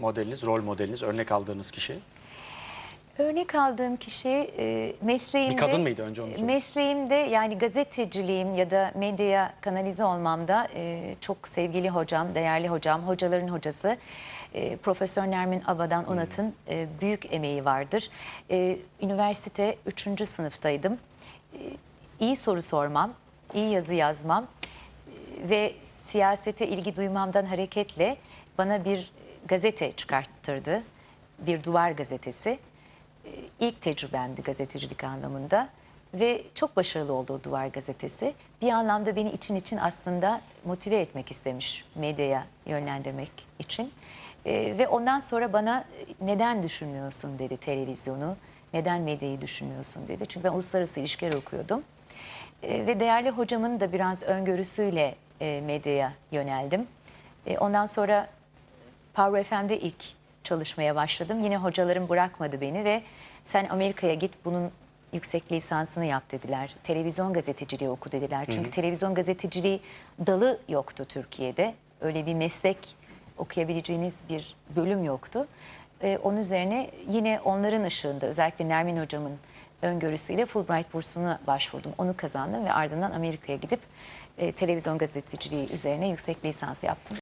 modeliniz, rol modeliniz, örnek aldığınız kişi? Örnek aldığım kişi e, mesleğimde... Bir kadın mıydı önce onu sorayım. Mesleğimde yani gazeteciliğim ya da medyaya kanalize olmamda e, çok sevgili hocam, değerli hocam, hocaların hocası e, Profesör Nermin Abadan Hmm. Onat'ın e, büyük emeği vardır. E, üniversite 3. sınıftaydım. E, iyi soru sormam, iyi yazı yazmam ve siyasete ilgi duymamdan hareketle bana bir gazete çıkarttırdı. Bir duvar gazetesi. E, ilk tecrübemdi gazetecilik anlamında ve çok başarılı oldu o Duvar Gazetesi. Bir anlamda beni için için aslında motive etmek istemiş medyaya yönlendirmek için. E, ve ondan sonra bana e, neden düşünmüyorsun dedi televizyonu, neden medyayı düşünmüyorsun dedi. Çünkü ben uluslararası ilişkiler okuyordum. E, ve değerli hocamın da biraz öngörüsüyle e, medyaya yöneldim. E, ondan sonra Power FM'de ilk çalışmaya başladım. Yine hocalarım bırakmadı beni ve sen Amerika'ya git bunun yüksek lisansını yap dediler. Televizyon gazeteciliği oku dediler. Çünkü televizyon gazeteciliği dalı yoktu Türkiye'de. Öyle bir meslek okuyabileceğiniz bir bölüm yoktu. Ee, onun üzerine yine onların ışığında özellikle Nermin hocamın öngörüsüyle Fulbright bursuna başvurdum. Onu kazandım ve ardından Amerika'ya gidip e, televizyon gazeteciliği üzerine yüksek lisans yaptım.